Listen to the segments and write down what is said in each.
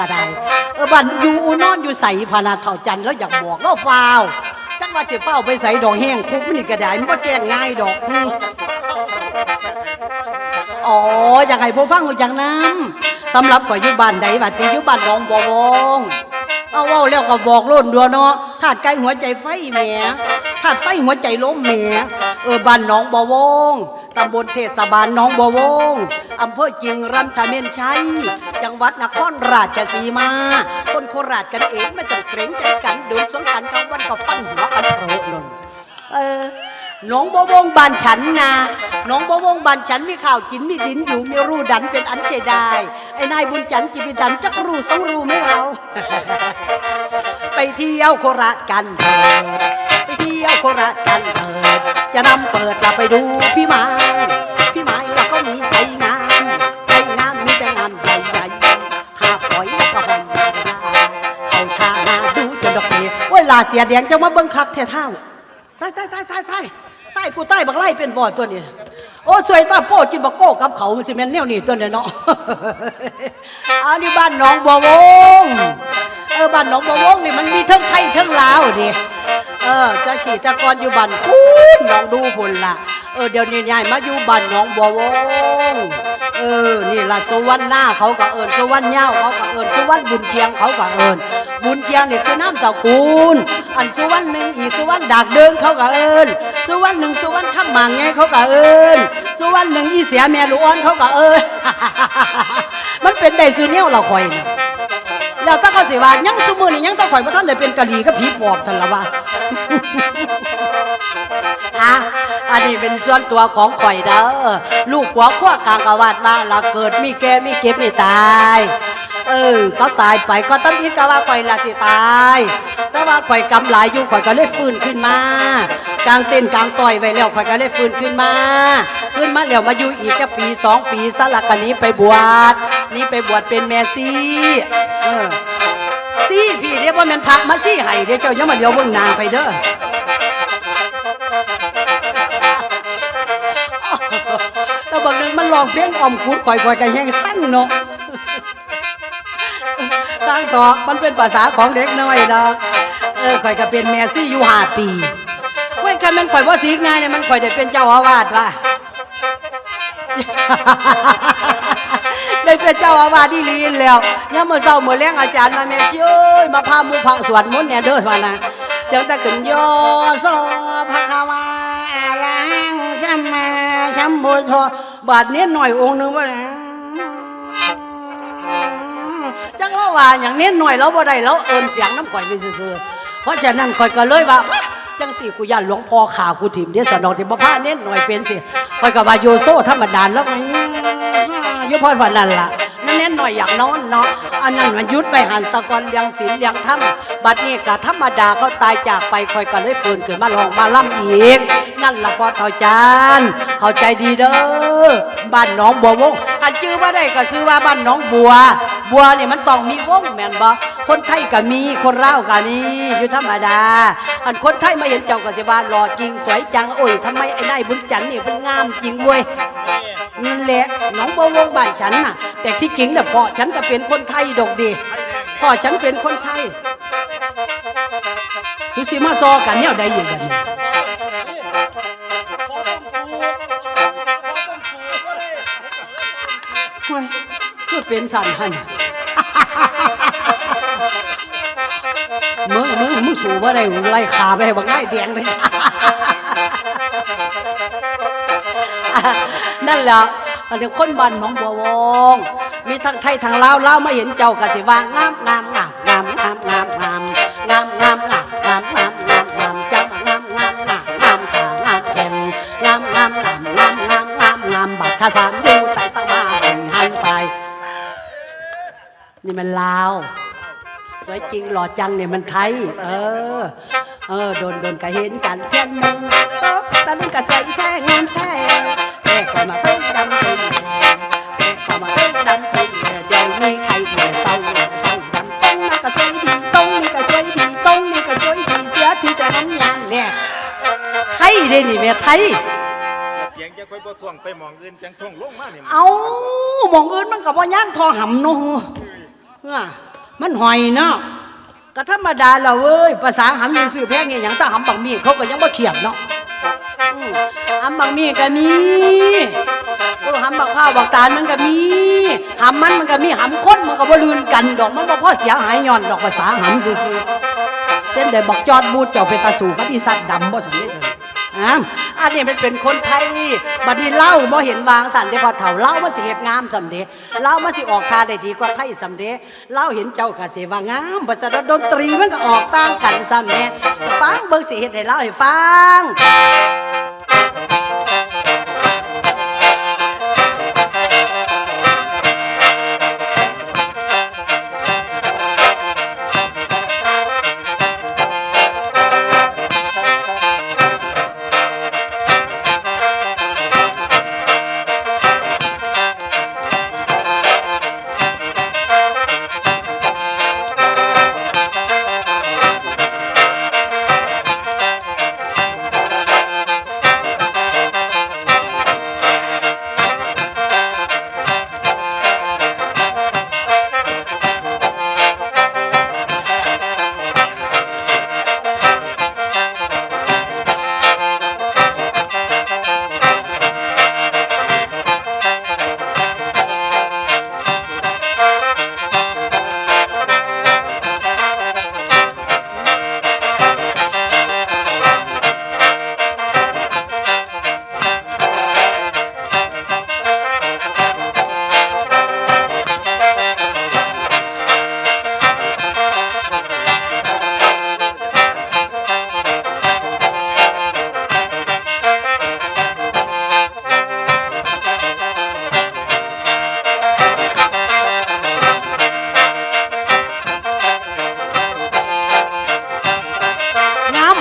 ก็ได้ เออบ้านอยู่อูนอนอยู่ใส่พานาเท่าจันแล้วอยากบอกแล้วฟาวจังว่าสิเฝ้าไปใส่ดอกแห้งคุกมันนี่ก็ได้มันบ่แก้ง่ายดอกอืมอ๋ออยากให้ผู้ฟังรู้จังน้ำสำหรับข่อยอยู่บ้านใดบัดนี้อยู่บ้านหนองบวงเอาเว้าแล้วก็บอกโล้นดัวเนาะถาดไก่หัวใจไฟแหมถาดไฟหัวใจล้มแหมเออบ้านหนองบัววง ตำบลเทศบาลหนองบัววงอำเภอจิงรันทเมนชัย จังหวัดนครราชสีมา คนโคราชกันเองไม่ต้องเกรงใจกันดินสงกรารเขาวันก็ฟันหัวกันโผล่นนเออหนองบัววงบ้านฉันนะหนองบัววงบ้านฉันมีข้าวกินมีดินอยู่มีรูดันเป็นอันเชดายไอ้นายบุญจันทร์จิบิดันจักรูสองรูไม่เราไปเที่ยวโคราชกันเถิดไปเที่ยวโคราชกันเถิด จะนำเปิดเราไปดูพี่ไม้พี่ไม้เราก็มีใส่งามใส่งามมีแต่งามใหญ่ๆหาหอยแล้วก็หอยนาเขาท่านาดูจนดอกเบี้ยโอ้ยลาเสียแดงจะมาเบิ่งคักแท้เท่าตายตายตายตายตายตายกูตายบักไล่เป็นบ่อตัวนี้โอ้สวยตาโป้กินบักโก้กับเขามันสิแม่นแนวนี้ตัวเนี้เนาะอันนี้บ้านหนองบัววงเออบ้านหนองบัววงนี่มันมีทั้งไทยทั้งลาวดิ เออจะขี่ตะกอนอยู่บ้านพูนหนองดูพุ่นล่ะ เออเดี๋ยวนี้ยายมาอยู่บ้านหนองบัววงเออ นี่ล่ะสวรรค์หน้าเขาก็เอิญสวรรค์เย้าเขาก็เอิญสวรรค์บุญเทียงเขาก็เอิญบุญเทียงนี่คือน้ำสกุลอันสวรรค์หนึ่งอีกสวรรค์ดากเดิงเขาก็เอิญสวรรค์หนึ่งสวรรค์ข้ามหมางไงเขาก็เอิญสวรรค์หนึ่งอีเสียแม่ลูกอ่อนเขาก็เอิญมันเป็นได้สุเนียวเราคอยน่ะ แล้วถ้าเขาสิว่ายังสมือนี่ยังต้องข่อยบ่ทันได้เป็นกะหรี่กับผีปอบทันละว่าอะอันนี้เป็นส่วนตัวของข่อยเด้อลูกหัวขั้วกลางกะวาดว่าละเกิดมีแก่มีเก็บมีตาย เออ เขาตายไปก็ต้องยิดกะว่าข่อยละสิตาย แต่ว่าข่อยกำหลายอยู่ข่อยก็เลยฟื้นขึ้นมากลางเต้นกลางต่อยไวแล้วข่อยก็เลยฟื้นขึ้นมา ขึ้นมาแล้วมาอยู่อีกแค่ปีสองปีสลักกันนี้ไปบวชนี่ไปบวชเป็นแม่ซีเออซี่พี่เรียกว่าแมันพักมาซี่ไห้เดี๋ยวเจ้าอย่ามาเดียวเบิ่งน้าไปเด้อแต่บางนึงมันลองเพลงออมกุดข่อยข่อยก็แห้งสั้นเนาะ สร้างเถาะมันเป็นภาษาของเด็กน้อยดอกเออข่อยก็เป็นแม่ซี่อยู่ห้าปีเว้ยคันแมันข่อยว่าสีง่ายเนี่ยมันข่อยได้เป็นเจ้าอาวาสว่ะได้เป็นเจ้าอาวาสที่ลีนแล้วย่ามมื่อเช้ามื่อแรงอาจารย์มาแม่เชื่อยมาพาหมูพระสวดมนต์เนี่ยเด้อมานะเสียงตะกึนโยโซภะควารังสัมมาสัมพุทโธบาดเนี้ยหน่อยองค์หนึงว่า จังเล่าว่าอย่างเน้นหน่อยเราบ่ได้เราเอินเสียงน้ำข่อยไปซื่อๆเพราะฉะนั้นข่อยก็เลยว่าจังสี่กูย่านหลวงพ่อข่าวกูถิ่มเดี๋ยสนองที่บ่พาเน้นหน่อยเป็นสิข่อยก็ว่าโยโซธรรมดาแล้วไงโยพอวันนั้นล่ะนั่นเน้นหน่อยอยากนอนเนาะอันนั้นมันยุดไปหันตะกอนเลี้ยงศีลเลี้ยงธรรมบัดนี้ก็ธรรมดาเขาตายจากไปข่อยก็เลยฟื้นขึ้นมาลองมาล่ำอีก นั่นละพอเท่าจานเข้าใจดีเด้อบ้านหนองบัววงอันชื่อว่าได้ก็ชื่อว่าบ้านหนองบัว บัวเนี่ยมันต้องมีวงแม่นบ่คนไทยก็มีคนลาวก็มีอยู่ธรรมดา อันคนไทยมาเห็นเจ้าก็สิว่าหล่อจริงสวยจังโอ้ยทำไมไอ้นายบุญจันทร์นี่มันงามจริงเว้ยนั่นแหละหนองบัววงบ้านฉันน่ะ แต่ที่จริงเนี่ยพ่อฉันก็เป็นคนไทยดอกดีพ่อฉันเป็นคนไทยสุสิมาซอกันเนี่ยได้ยู่บัดนี้พอ เป็นสันหันมึงมึงมึงสูบ่ได้ไล่ขาไปบักไล่แดงเลยนั่นแหละอันเดียวคนบ้านหนองบัววง มีทั้งไทยทั้งลาวลาวมาเห็นเจ้าก็สิว่างามงามงามงามงามงามงามงามงามงามงามงามงามงามจังงามงามงามงามขางามแข็งงามงามงามงามงามงามงามบัดขสาน นี่มันลาว สวยจริงหล่อจังเนี่ยมันไทย เออ เออโดนโดนก็เห็นกันเพียนหนึ่งโต๊ะตะลึงก็สวยแท้งามแท้แต่ก็มาเพิ่งดำทิ้งแต่ก็มาเพิ่งดำทิ้งเดี๋ยวนี้ใครเหนื่อยเศร้าเศร้าดำตรงนั้นก็สวยดีตรงนี้ก็สวยดีตรงนี้ก็สวยดีเสียทีแต่น้ำยางเนี่ยไทยเด้นี่แม่ไทยเสียงจะค่อยบ่ท่วงไปมองอื่นจังท่วงลงมาเนี่ยเอามองอื่นมันกับว่าย่านทอหำเนาะ เฮ้อมันหอยเนาะก็ธรรมดาเราเว้ยภาษาหำยังซื้อแพงเนี่ยอย่างตาหำบักมีเขาก็ยังบ่เขียบเนาะอืมหำบักมีก็มีเออหำบักข้าวบักตาลมันก็มีหำมันมันก็มีหำคนมันก็บ่ลืนกันดอกมันบ่พอเสียหายย้อนดอกภาษาหำซื่อๆเป็นได้บักจอดบูดเจ้าไปตาสู่กับอีสัตว์ดำบ่สำเร็จเลย อ้ามอันนี้มันเป็นคนไทยบัดนี้เล่าบ่เห็นวางสันเดพอเถ่าเล่ามาสิเหตุงามสำเดเล่ามาสิออกทาได้ดีกว่าไทยสำเดเล่าเห็นเจ้าก็สิว่างามภาษาดนตรีมันก็ออกต่างกันซ้ำแหน่ฟังเบิ่งสิเหตุให้เล่าให้ฟัง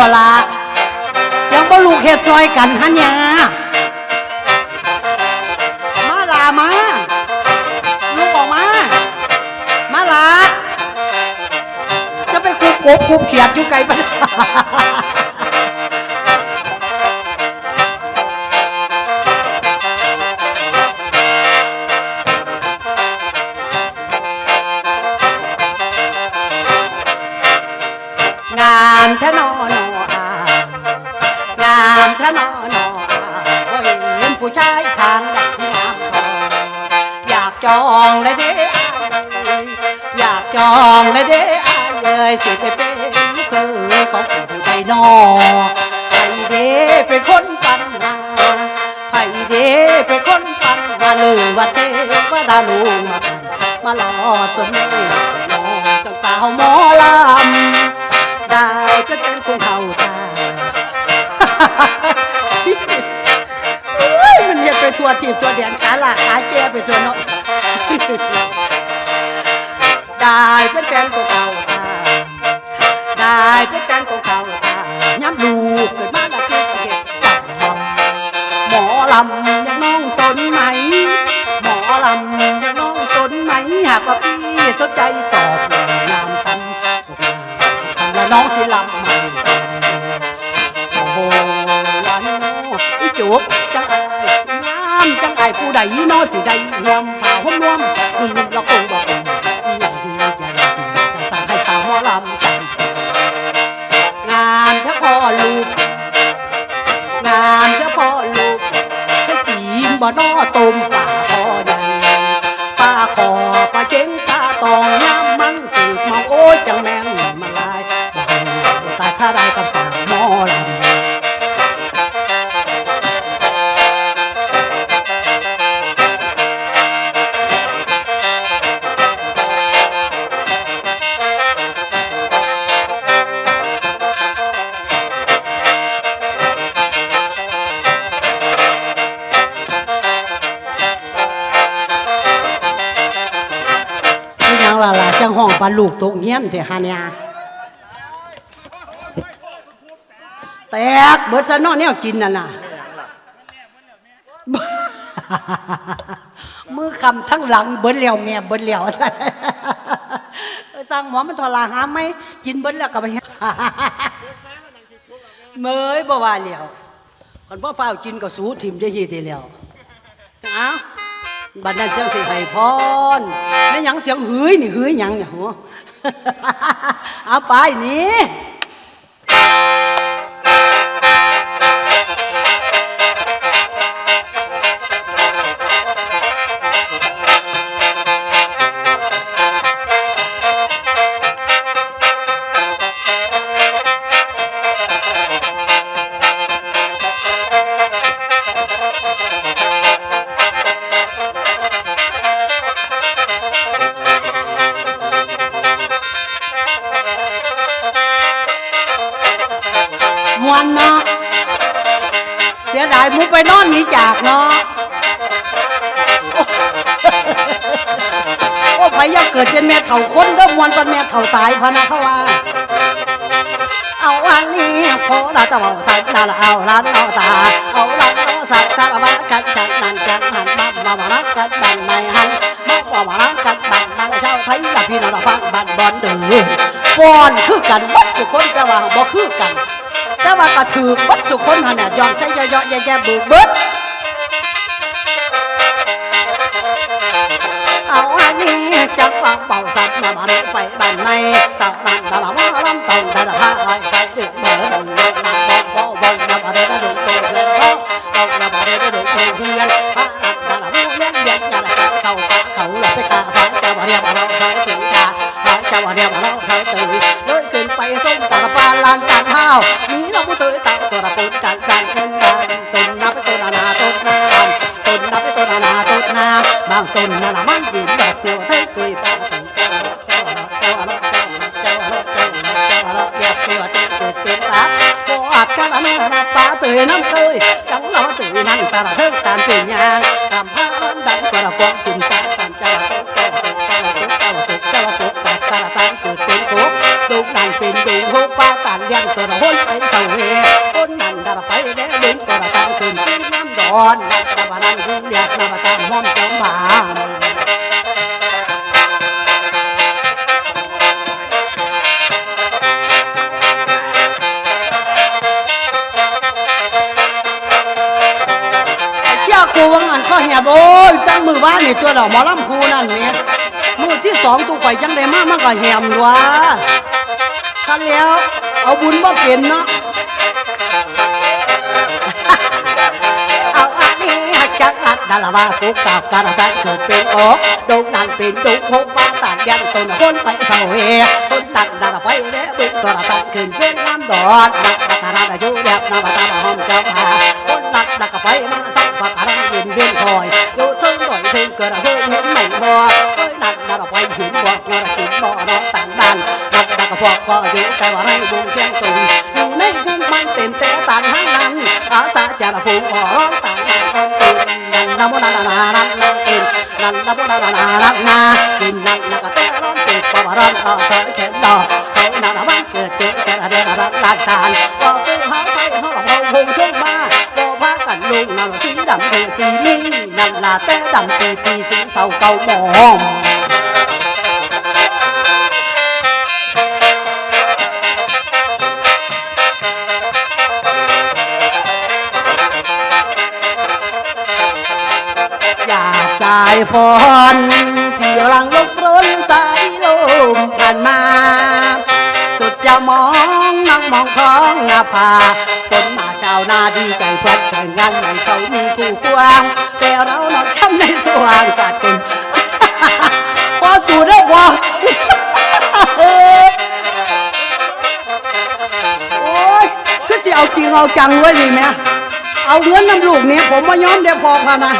บ่ละยังบ่ลูกเฮ็ดซอยกันหันยามาลามา ลูกออกมา มาลาจะไปคุบกบคุบเฉียดอยู่ไกลปะ จองเลยเด้ออายเลยสิไปเป็นลูกเคยของผู้ใจนอไผเด้เป็นคนปันนาไผเด้เป็นคนปันนาเลยว่าเทวดาลงมาปันมาหล่อสนเน่น้องสาวหมอลำได้ก็เป็นคงเขาตาเฮ้ยมันเรียกไปทัวทีบตัวแดนขาหลากขาแก่ไปตัวเนาะ ได้เป็นแฟนของเขาตาได้เป็นแฟนของเขาตาย้ำลูกเกิดมาแล้วเกิดสิเก็บตับมอหมอลำยังน้องสนไหม หมอลำยังน้องสนไหมหากว่าพี่สนใจตอบเลยงามคำแล้วน้องสิลำไม่ฟังโอ้โหลานอีจุกจังไอ้งามจังไอ้ผู้ใดน้อสิได้รวมผ่าห้มรวมอืมเราคงบอก ล่ะจังห้องปลาลูกตกเงี้ยนแต่หาเนี่ยแตกเบิดซะเนอแนวกินน่ะน่ะมือคำทั้งหลังเบิดแล้วแม่เบิดแล้วสั่งหมอมันทรหาไหมกินเบิดแล้วก็ไปเมยบ่ว่าแล้วคนพ่อฝ้าวกินก็สูทิมได้ยีด้แล้วเอา บัดนั้นจังสิให้พรแม่หยังเสียงหืยนี่หืยหยังเนี่ยหัว เอาไปนี่ มวนเนาะเสียดายมูไปนอนหนีจากเนาะโอ้ไปย่าเกิดเป็นแม่เฒ่าคนเด้อมวนเป็นแม่เฒ่าตายพะนะเขาว่า เอาอันนี้โพดาตะเบาสักนาละเอาลันเอาตา เอาลันเอาสักตาละบะกันจันนันจันหันบัมมามารักกันบันไม่หันมาว่ามารักกันบันมาละเจ้าไทยละพี่น้องฟังบันบอลเดือฟ้อนคือกันบัดสุคนแต่ว่าบ่คือกัน แต่ว่าก็ถือบัดสุคนหันน่ะยอมใส่ย่อๆแย่ๆเบิกเบิดเอาอันนี้จักว่าเป่าสัตว์มามันไปบ้านใน trời năm tươi chẳng lo tự năng ta là hết tàn tiền nhà, làm than đánh qua là con เหียบโอ้ยจังมือว่านนี่ตัวดอกหมอลำคูนั่นเนี่ยมือที่สองตัวข่อยจังได้มากมากกว่าแหมวะคันแล้ว เอาบุญบ่เป็นเนาะเอาอันนี้จักอัดดาละว่ากุกกาบการะตานเกิดเป็นโอกดงนั่นเป็นดุกพกบ้านตานยันตนคนไปเสาเวคนนั่นดาละไปแล้บึกตัวละตานขึ้นเส้นน้ำดอนนักนักนาอายุแยบน้ำตาหอมเจ้าพาคนนั กนักไปมาสักปากการะยินเวียนคอยอยู่ทึงหน่อยทึงเกิดเฮ้ยเห็นไม่พอเฮ้ยนักนักไปหินบอกนักหินบ่อน้องต่างบ้านนักนักพวกก็อยู่แต่ว่าให้บุญเสียงตุงอยู่ในพุ่มมันเต็มแต่ตานทั้งนั้นอาสาจะละฟูบ่อร้องต่างกันนันนโมนานานานันนากินนันนโมนานานานันนากินนันนักแต่ร้องติดบ่มาร้องเอาเธอแขนดอกเขานานามันเกิดเกิดแค่เดียวรักลานจานบอกคือหาไทยเขาบ่พากันลุงนั่นสีดำคือสีนี้นั่นลาแต่ดำปีปีสีเศร้าเก่าหมอมอ luôn nào xí đậm thì xì mi nằm là té đậm thì thì xì sau câu mồm. Và trai phone thì lăng lúc rốn say lùm thành ma. จะมองนั่งมองท้องหน้าผาฝนาเจ้านาดีใจเพื่อแต่งงานไม่เขามีคู่ควงแต่เราหนอนช้ำในสว่างกาดเป็นพอสู่ได้บ่โอ้ยคือสิเอาจริงเอาจังไว้นี่แม่เอาเงินน้ำลูกเนี่ยผมมายอมเดี๋ยวพอพานะ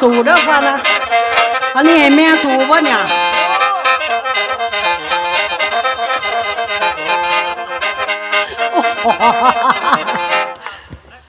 สู้เด้อพานะอันนี้ให้แม่สู้วะเนี่ยโอ้โห